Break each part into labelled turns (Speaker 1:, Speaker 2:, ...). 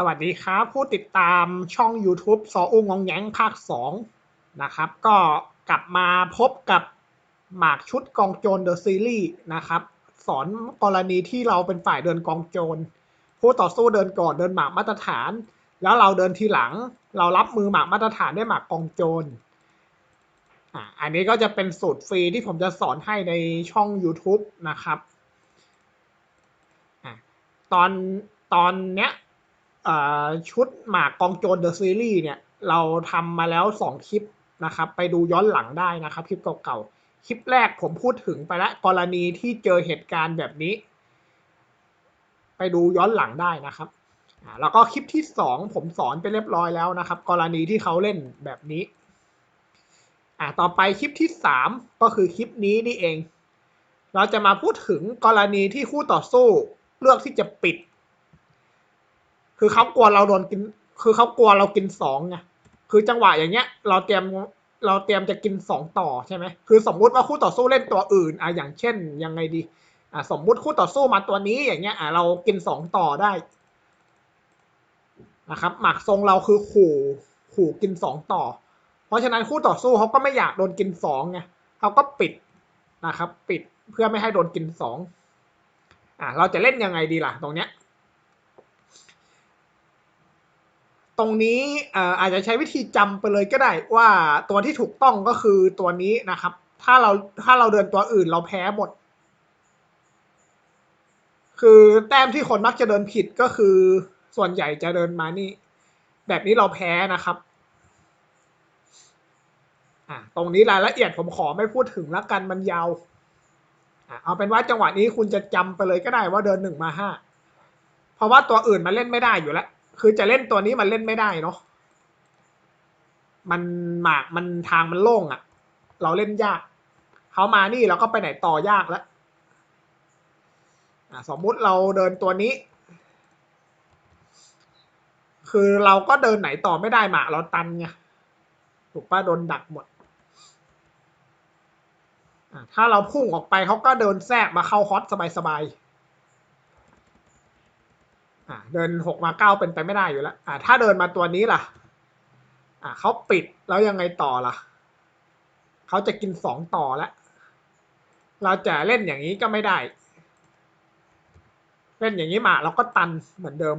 Speaker 1: สวัสดีครับ ผู้ติดตามช่อง YouTube ซออุ้งงองแงงภาค 2 นะครับ ก็กลับมาพบกับหมากชุดกองโจรเดอะซีรีส์นะครับ สอนกรณีที่เราเป็นฝ่ายเดินกองโจรผู้ต่อสู้เดินก่อนเดินหมากมาตรฐาน แล้วเราเดินทีหลัง เรารับมือหมากมาตรฐานได้หมากกองโจรอ่าอันนี้ก็จะเป็นสูตรฟรีที่ผมจะสอนให้ในช่อง YouTube นะครับอะตอนตอนเนี้ย ชุดหมากกองโจรเดอะซีรีส์เนี่ย เราทำมาแล้วสองคลิปนะครับ ไปดูย้อนหลังได้นะครับ คลิปเก่าๆ คลิปแรกผมพูดถึงไปแล้วกรณีที่เจอเหตุการณ์แบบนี้ ไปดูย้อนหลังได้นะครับแล้วก็คลิปที่สองผมสอนไปเรียบร้อยแล้วนะครับ กรณีที่เขาเล่นแบบนี้อ่าต่อไปคลิปที่สามก็คือคลิปนี้นี่เอง เราจะมาพูดถึงกรณีที่คู่ต่อสู้ เลือกที่จะปิด คือเขากลัวเราโดนกิน คือเขากลัวเรากินสองไงคือจังหวะอย่างเงี้ย เราเตรียมเราเตรียมจะกินสองต่อใช่ไหมคือสมมุติว่าคู่ต่อสู้เล่นตัวอื่นอะอย่างเช่นยังไงดีอะสมมุติคู่ต่อสู้มาตัวนี้อย่างเงี้ยอะเรากินสองต่อได้นะครับหมักทรงเราคือขู่ขู่กินสองต่อ เพราะฉะนั้นคู่ต่อสู้เขาก็ไม่อยากโดนกินสองไงเขาก็ปิดนะครับ ปิดเพื่อไม่ให้โดนกินสองอะเราจะเล่นยังไงดีล่ะ ตรงเนี้ย ตรงนี้อาจจะใช้วิธีจำไปเลยก็ได้ว่าตัวที่ถูกต้องก็คือตัวนี้นะครับ ถ้าเราถ้าเราเดินตัวอื่นเราแพ้หมด คือแต้มที่คนมักจะเดินผิดก็คือส่วนใหญ่จะเดินมานี่ แบบนี้เราแพ้นะครับอ่าตรงนี้รายละเอียดผมขอไม่พูดถึงแล้วกันมันยาวอ่าเอาเป็นว่าจังหวะนี้คุณจะจำไปเลยก็ได้ว่าเดินหนึ่งมาห้าเพราะว่าตัวอื่นมันเล่นไม่ได้อยู่แล้ว คือจะเล่นตัวนี้มันเล่นไม่ได้เนาะมันหมากมันทางมันโล่งอะ่ะ เราเล่นยากเขามานี่เราก็ไปไหนต่อยากแล้วสมมุติเราเดินตัวนี้ คือเราก็เดินไหนต่อไม่ได้หมากเราตันไงถูกป้าโดนดักหมดถ้าเราพุ่งออกไปเขาก็เดินแทรกมาเข้าฮอตสบายๆ เดินหกมาเก้าเป็นไปไม่ได้อยู่แล้วอ่าถ้าเดินมาตัวนี้ล่ะ อ่าเขาปิดแล้วยังไงต่อล่ะเขาจะกินสองต่อแล้วเราจะเล่นอย่างนี้ก็ไม่ได้ เล่นอย่างนี้มาเราก็ตันเหมือนเดิม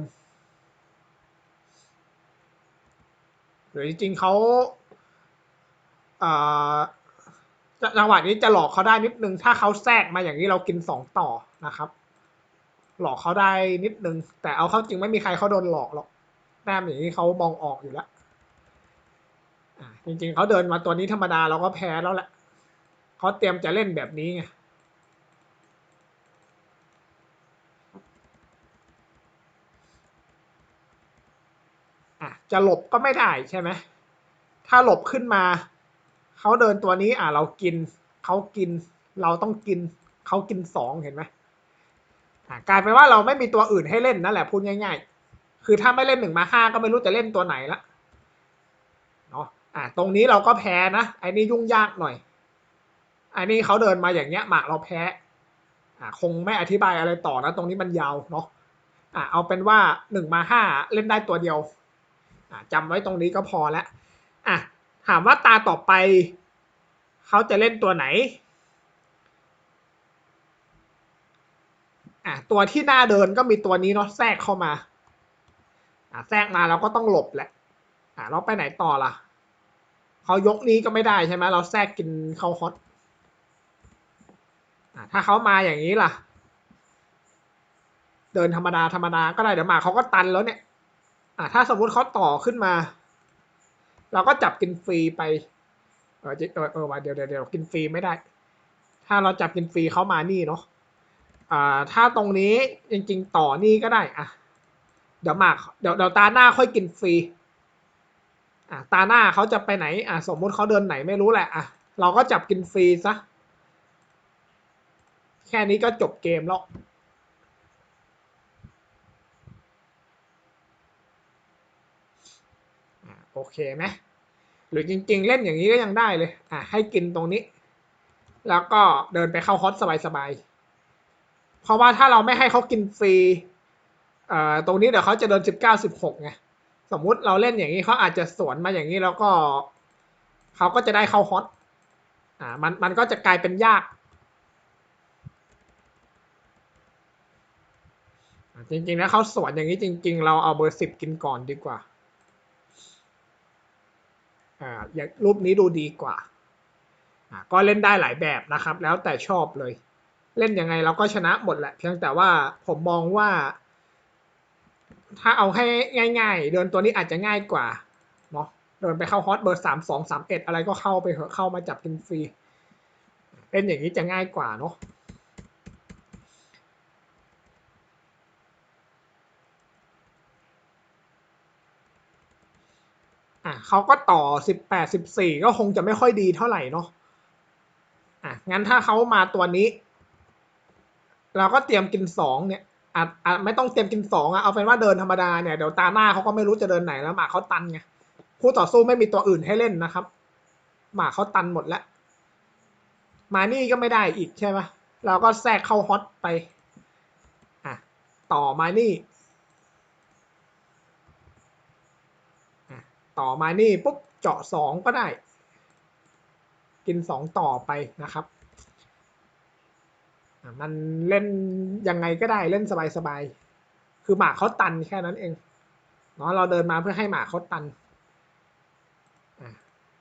Speaker 1: หรือจริงๆเขาอ่าจังหวะนี้จะหลอกเขาได้นิดนึง ถ้าเขาแทรกมาอย่างนี้เรากินสองต่อนะครับ หลอกเขาได้นิดนึง แต่เอาเข้าจริงไม่มีใครเขาโดนหลอกหรอกแต้มอย่างนี้เขามองออกอยู่แล้วจริงๆเขาเดินมาตัวนี้ธรรมดาเราก็แพ้แล้วแหละเขาเตรียมจะเล่นแบบนี้ไงจะหลบก็ไม่ได้ใช่ไหม ถ้าหลบขึ้นมา เขาเดินตัวนี้อะเรากิน เขากิน เราต้องกิน เขากินสองเห็นไหม กลายเป็นว่าเราไม่มีตัวอื่นให้เล่นนั่นแหละพูดง่าย ๆ คือถ้าไม่เล่นหนึ่งมาห้าก็ไม่รู้จะเล่นตัวไหนละเนาะอ่าตรงนี้เราก็แพ้นะไอ้นี่ยุ่งยากหน่อยไอันนี้เขาเดินมาอย่างเงี้ยหมากเราแพ้อ่าคงไม่อธิบายอะไรต่อนะตรงนี้มันยาวเนาะอ่าเอาเป็นว่าหนึ่งมาห้าเล่นได้ตัวเดียวอ่าจำไว้ตรงนี้ก็พอแล้วอะถามว่าตาต่อไป เขาจะเล่นตัวไหน อะตัวที่หน้าเดินก็มีตัวนี้เนาะแทรกเข้ามาอะแทรกมาเราก็ต้องหลบแหละอะเราไปไหนต่อล่ะเขายกนี้ก็ไม่ได้ใช่ไหมเราแทรกกินเขาฮอตอะถ้าเขามาอย่างนี้ล่ะ เดินธรรมดาธรรมดาก็ได้เดี๋ยวมาเขาก็ตันแล้วเนี่ยอะถ้าสมมติเขาต่อขึ้นมา เราก็จับกินฟรีไปเออเออเออเดี๋ยวเดี๋ยวเดี๋ยวกินฟรีไม่ได้ ถ้าเราจับกินฟรีเขามานี่เนาะ อ่าถ้าตรงนี้จริง ๆ ต่อนี่ก็ได้อะเดี๋ยวมาเดี๋ยวเดี๋ยวตาหน้าค่อยกินฟรีอะตาหน้าเขาจะไปไหนอะสมมุติเขาเดินไหนไม่รู้แหละอะเราก็จับกินฟรีซะแค่นี้ก็จบเกมแล้วโอเคไหมหรือจริง ๆ เล่นอย่างนี้ก็ยังได้เลย อะให้กินตรงนี้ แล้วก็เดินไปเข้าฮอตสบายๆ เพราะว่าถ้าเราไม่ให้เขากินฟรีตรงนี้เดี๋ยวเขาจะเดินสิบเก้าสิบหกไงสมมุติเราเล่นอย่างนี้เขาอาจจะสวนมาอย่างนี้แล้วก็เขาก็จะได้เข้าฮอตอ่ามันมันก็จะกลายเป็นยากจริงๆแล้วเขาสวนอย่างนี้จริง ๆ เราเอาเบอร์สิบกินก่อนดีกว่าอ่าอย่างรูปนี้ดูดีกว่าอ่าก็เล่นได้หลายแบบนะครับ แล้วแต่ชอบเลย เล่นยังไงเราก็ชนะหมดแหละเพียงแต่ว่าผมมองว่า ถ้าเอาให้ง่าย ๆ เดินตัวนี้อาจจะง่ายกว่าเนาะเดินไปเข้าฮอตเบอร์สามสองสามเอ็ดอะไรก็เข้าไปเหอะเข้ามาจับกินฟรีเล่นอย่างนี้จะง่ายกว่าเนาะอะเขาก็ต่อสิบแปดสิบสี่ก็คงจะไม่ค่อยดีเท่าไหร่เนาะอะงั้นถ้าเขามาตัวนี้ เราก็เตรียมกินสองเนี่ยอาจอาจไม่ต้องเตรียมกินสองอะเอาเป็นว่าเดินธรรมดาเนี่ยเดี๋ยวตาหน้าเขาก็ไม่รู้จะเดินไหนแล้วหมากเขาตันไงคู่ต่อสู้ไม่มีตัวอื่นให้เล่นนะครับ หมากเขาตันหมดแล้วมานี่ก็ไม่ได้อีกใช่ปะเราก็แทรกเข้าฮอตไปอะต่อมานี่อต่อมานี่ปุ๊บเจาะสองก็ได้ กินสองต่อไปนะครับ มันเล่นยังไงก็ได้เล่นสบายๆ คือหมากเขาตันแค่นั้นเองเนาะเราเดินมาเพื่อให้หมากเขาตัน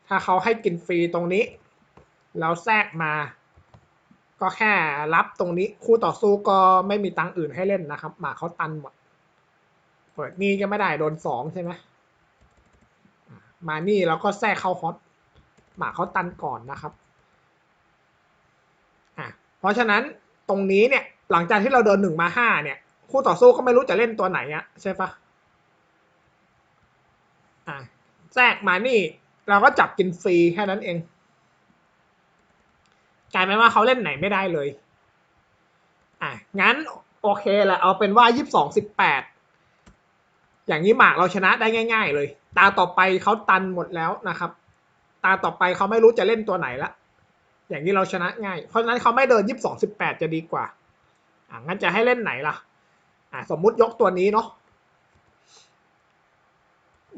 Speaker 1: ถ้าเขาให้กินฟรีตรงนี้ เราแทรกมา ก็แค่รับตรงนี้คู่ต่อสู้ก็ไม่มีตังค์อื่นให้เล่นนะครับ หมากเขาตันหมด เปิดนี่ก็ไม่ได้โดนสองใช่ไหมมานี่เราก็แทรกเข้าฮอตหมากเขาตันก่อนนะครับ อะ เพราะฉะนั้น ตรงนี้เนี่ย หลังจากที่เราเดินหนึ่งมาห้าเนี่ย คู่ต่อสู้ก็ไม่รู้จะเล่นตัวไหนอะใช่ปะอะแทรกมานี่ เราก็จับกินฟรีแค่นั้นเองกลายเป็นว่าเขาเล่นไหนไม่ได้เลย อะ งั้นโอเคแหละเอาเป็นว่ายี่สิบสองสิบแปดอย่างนี้หมากเราชนะได้ง่าย ๆ เลย ตาต่อไปเขาตันหมดแล้วนะครับ ตาต่อไปเขาไม่รู้จะเล่นตัวไหนละ อย่างนี้เราชนะง่าย เพราะฉะนั้นเขาไม่เดินยี่สิบสองสิบแปดจะดีกว่า อะงั้นจะให้เล่นไหนล่ะ อะสมมุติยกตัวนี้เนาะ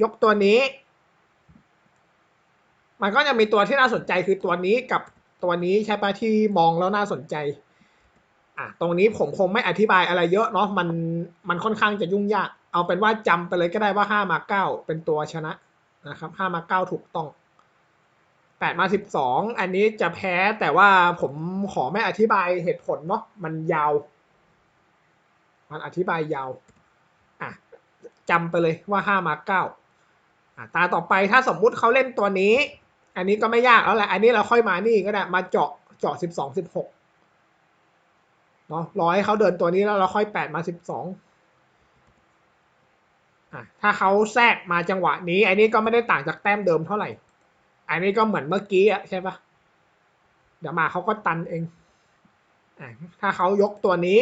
Speaker 1: ยกตัวนี้ มันก็จะมีตัวที่น่าสนใจคือตัวนี้กับตัวนี้ใช่ปะที่มองแล้วน่าสนใจ อะตรงนี้ผมคงไม่อธิบายอะไรเยอะเนาะ มัน มันค่อนข้างจะยุ่งยาก เอาเป็นว่าจำไปเลยก็ได้ว่าห้ามาเก้าเป็นตัวชนะนะครับห้ามาเก้าถูกต้อง แปดมาสิบสองอันนี้จะแพ้แต่ว่าผมขอไม่อธิบายเหตุผลเนาะมันยาว มันอธิบายยาวอะจำไปเลยว่าห้ามาเก้าอะตาต่อไปถ้าสมมุติเขาเล่นตัวนี้ อันนี้ก็ไม่ยากแล้วแหละ อันนี้เราค่อยมานี่ก็ได้ มาเจาะเจาะสิบสองสิบหกเนาะรอให้เขาเดินตัวนี้แล้วเราค่อยแปดมาสิบสองอะถ้าเขาแทรกมาจังหวะนี้ อันนี้ก็ไม่ได้ต่างจากแต้มเดิมเท่าไหร่ อันนี้ก็เหมือนเมื่อกี้อะใช่ปะเดี๋ยวมาเขาก็ตันเองอถ้าเขายกตัวนี้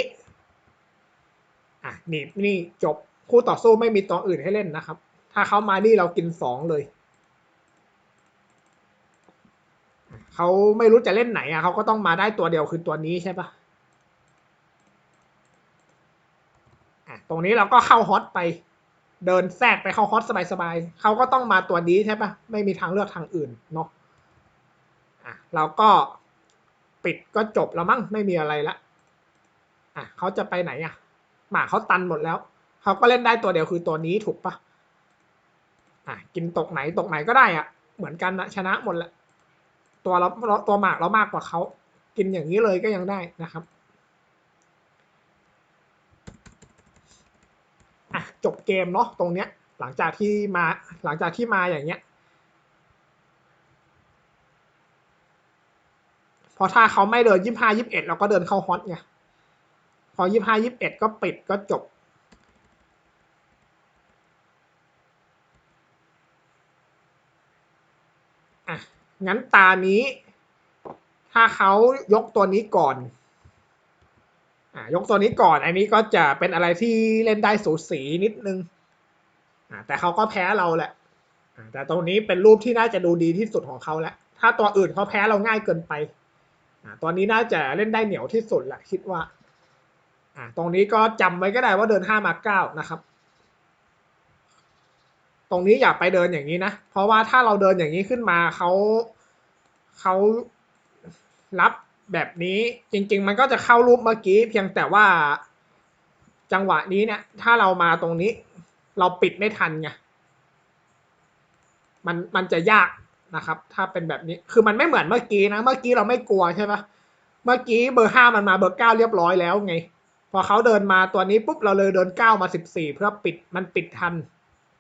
Speaker 1: อะนี่นี่จบคู่ต่อสู้ไม่มีตัวอื่นให้เล่นนะครับ ถ้าเขามานี่เรากินสองเลยเขาไม่รู้จะเล่นไหนอะเขาก็ต้องมาได้ตัวเดียวคือตัวนี้ใช่ปะอะตรงนี้เราก็เข้าฮอตไป เดินแทรกไปเข้าฮอตสบายๆเขาก็ต้องมาตัวนี้ใช่ปะไม่มีทางเลือกทางอื่นเนาะอะเราก็ปิดก็จบแล้วมั้งไม่มีอะไรละอะเขาจะไปไหนอะหมาเขาตันหมดแล้วเขาก็เล่นได้ตัวเดียวคือตัวนี้ถูกปะอะกินตกไหนตกไหนก็ได้อะ เหมือนกันนะชนะหมดแหละตัวเราตัวหมากเรามากกว่าเขากินอย่างนี้เลยก็ยังได้นะครับ อะ จบเกมเนาะตรงเนี้ยหลังจากที่มาหลังจากที่มาอย่างเงี้ยพอถ้าเขาไม่เดินยี่ห้ายิบเอ็ดเราก็เดินเข้าฮอตไงพอยี่ห้ายิบเอ็ดก็ปิดก็จบ อะ งั้นตานี้ ถ้าเขายกตัวนี้ก่อน อะยกตัวนี้ก่อน อันนี้ก็จะเป็นอะไรที่เล่นได้สูสีนิดนึงอะแต่เขาก็แพ้เราแหละอะแต่ตรงนี้เป็นรูปที่น่าจะดูดีที่สุดของเขาแล้ว ถ้าตัวอื่นเขาแพ้เราง่ายเกินไปอะตัวนี้น่าจะเล่นได้เหนียวที่สุดแหละคิดว่าอ่าตรงนี้ก็จำไว้ก็ได้ว่าเดินห้ามาเก้านะครับตรงนี้อย่าไปเดินอย่างนี้นะ เพราะว่าถ้าเราเดินอย่างนี้ขึ้นมาเขาเขารับ แบบนี้จริง ๆ มันก็จะเข้ารูปเมื่อกี้เพียงแต่ว่าจังหวะนี้เนี่ย ถ้าเรามาตรงนี้ เราปิดไม่ทันไงมันมันจะยากนะครับ ถ้าเป็นแบบนี้คือมันไม่เหมือนเมื่อกี้นะ เมื่อกี้เราไม่กลัวใช่ปะเมื่อกี้เบอร์ห้ามันมาเบอร์เก้าเรียบร้อยแล้วไง พอเขาเดินมาตัวนี้ปุ๊บเราเลยเดินเก้ามาสิบสี่เพื่อปิดมันปิดทัน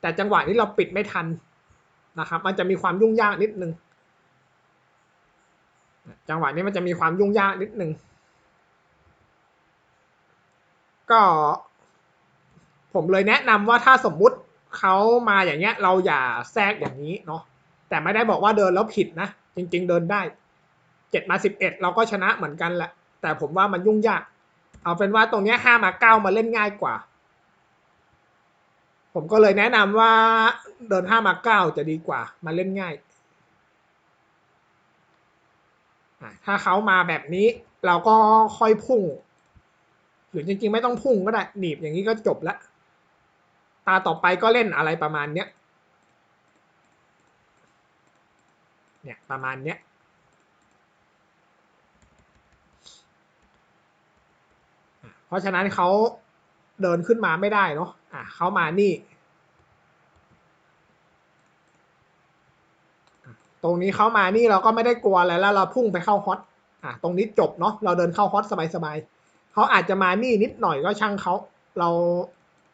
Speaker 1: แต่จังหวะนี้เราปิดไม่ทันนะครับ มันจะมีความยุ่งยากนิดนึง จังหวะนี้มันจะมีความยุ่งยากนิดนึง ก็ผมเลยแนะนำว่าถ้าสมมุติเขามาอย่างเงี้ย เราอย่าแทรกอย่างนี้เนาะแต่ไม่ได้บอกว่าเดินแล้วผิดนะ จริง ๆ เดินได้เจ็ดมาสิบเอ็ดเราก็ชนะเหมือนกันแหละ แต่ผมว่ามันยุ่งยาก เอาเป็นว่าตรงเนี้ยห้ามาเก้ามาเล่นง่ายกว่า ผมก็เลยแนะนำว่าเดินห้ามาเก้าจะดีกว่ามาเล่นง่ายอะ ถ้าเขามาแบบนี้ เราก็ค่อยพุ่ง หรือจริงๆ ไม่ต้องพุ่งก็ได้ หนีบอย่างนี้ก็จบละ ตาต่อไปก็เล่นอะไรประมาณเนี้ย เนี่ยประมาณเนี้ยเพราะฉะนั้นเขาเดินขึ้นมาไม่ได้เนาะอะเขามานี่ ตรงนี้เขามานี่เราก็ไม่ได้กลัวอะไรแล้วเราพุ่งไปเข้าฮอตอะตรงนี้จบเนาะเราเดินเข้าฮอตสบายๆเขาอาจจะมานี่นิดหน่อยก็ช่างเขาเรา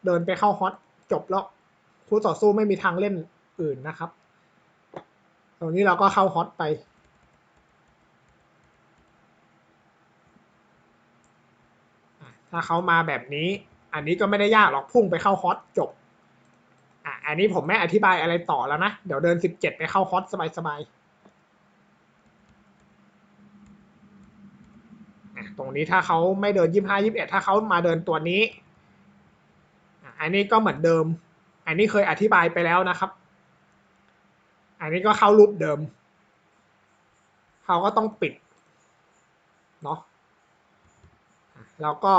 Speaker 1: เดินไปเข้าฮอตจบแล้วคู่ต่อสู้ไม่มีทางเล่นอื่นนะครับ ตรงนี้เราก็เข้าฮอตไปถ้าเขามาแบบนี้ อันนี้ก็ไม่ได้ยากหรอกพุ่งไปเข้าฮอตจบ อะอันนี้ผมไม่อธิบายอะไรต่อแล้วนะ เดี๋ยวเดินสิบเจ็ดไปเข้าฮอตสบายๆตรงนี้ถ้าเขาไม่เดินยี่ห้ายี่บเอ็ดถ้าเขามาเดินตัวนี้ อันนี้ก็เหมือนเดิม อันนี้เคยอธิบายไปแล้วนะครับ อันนี้ก็เข้ารูปเดิม เขาก็ต้องปิดเนาะแล้วก็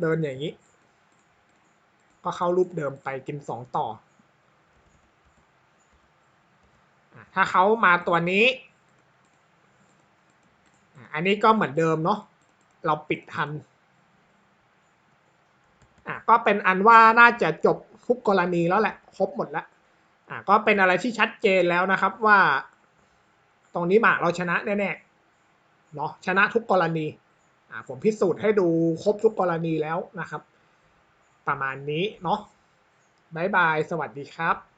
Speaker 1: เดินอย่างนี้ ก็เข้ารูปเดิมไปกินสองต่อ ถ้าเขามาตัวนี้ อันนี้ก็เหมือนเดิมเนาะเราปิดทันอะก็เป็นอันว่าน่าจะจบทุกกรณีแล้วแหละ ครบหมดแล้วอะก็เป็นอะไรที่ชัดเจนแล้วนะครับว่า ตรงนี้หมากเราชนะแน่ๆเนาะชนะทุกกรณีอ่าผมพิสูจน์ให้ดูครบทุกกรณีแล้วนะครับ ประมาณนี้เนาะบายบาย สวัสดีครับ